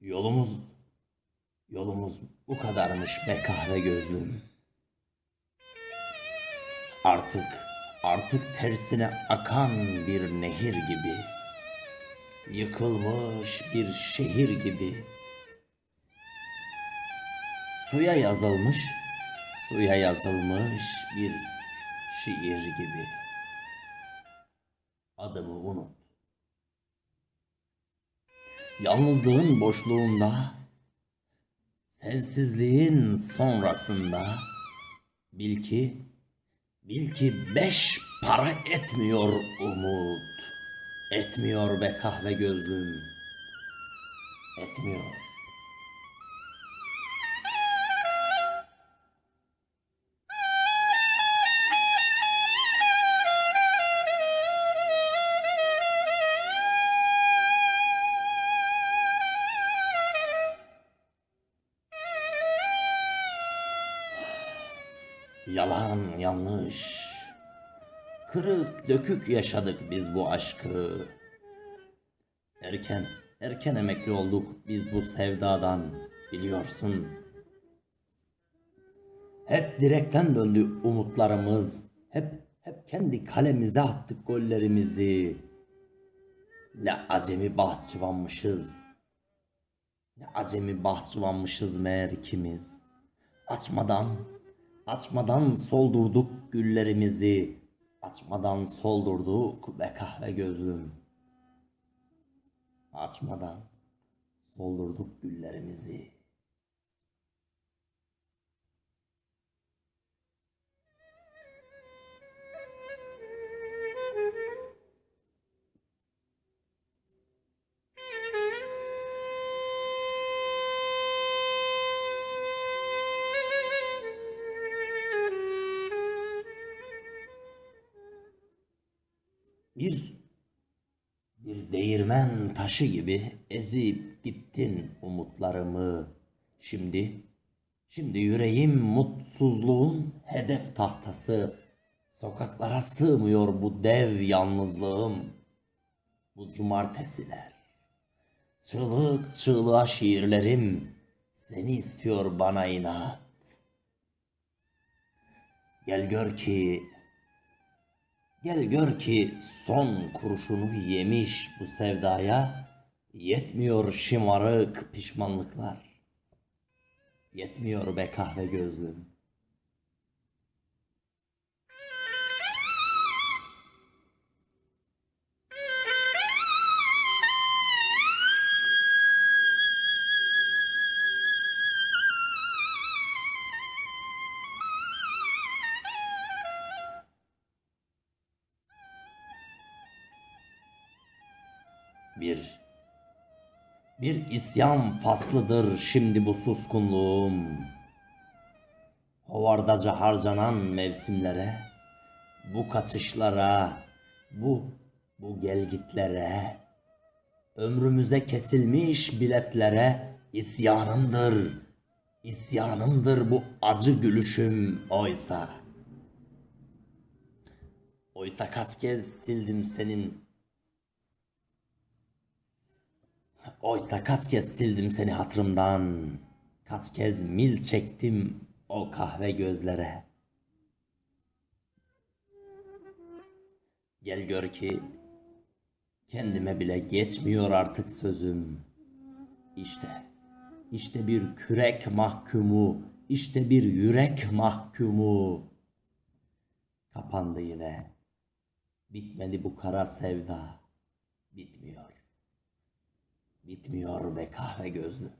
Yolumuz yolumuz bu kadarmış be kahve gözlüm. Artık artık tersine akan bir nehir gibi. Yıkılmış bir şehir gibi. Suya yazılmış, suya yazılmış bir şiir gibi. Adımı unut. Yalnızlığın boşluğunda, sensizliğin sonrasında bil ki, bil ki beş para etmiyor umut. Etmiyor be kahve gözlüm. Etmiyor. Yalan, yanlış. Kırık, dökük yaşadık biz bu aşkı. Erken, erken emekli olduk biz bu sevdadan, biliyorsun. Hep direkten döndü umutlarımız. Hep, hep kendi kalemize attık gollerimizi. Ne acemi bahçıvanmışız. Ne acemi bahçıvanmışız meğer ikimiz. Açmadan, açmadan soldurduk güllerimizi. Açmadan soldurduk be kahve gözlüm. Açmadan soldurduk güllerimizi. Bir bir değirmen taşı gibi ezip gittin umutlarımı. Şimdi şimdi yüreğim mutsuzluğun hedef tahtası. Sokaklara sığmıyor bu dev yalnızlığım. Bu cumartesiler. Çığlık çığlığa şiirlerim seni istiyor bana inat. Gel gör ki Gel gör ki son kurşunu yemiş bu sevdaya yetmiyor şımarık pişmanlıklar. Yetmiyor be kahve gözlüm. Bir bir isyan faslıdır şimdi bu suskunluğum. Hovardaca harcanan mevsimlere, bu kaçışlara, bu bu gelgitlere, ömrümüze kesilmiş biletlere isyanımdır. İsyanımdır bu acı gülüşüm oysa. Oysa kaç kez sildim senin Oysa kaç kez sildim seni hatırımdan. Kaç kez mil çektim o kahve gözlere. Gel gör ki kendime bile geçmiyor artık sözüm. İşte, işte bir kürek mahkumu, işte bir yürek mahkumu. Kapandı yine. Bitmedi bu kara sevda. Bitmiyor. Be kahve gözlü.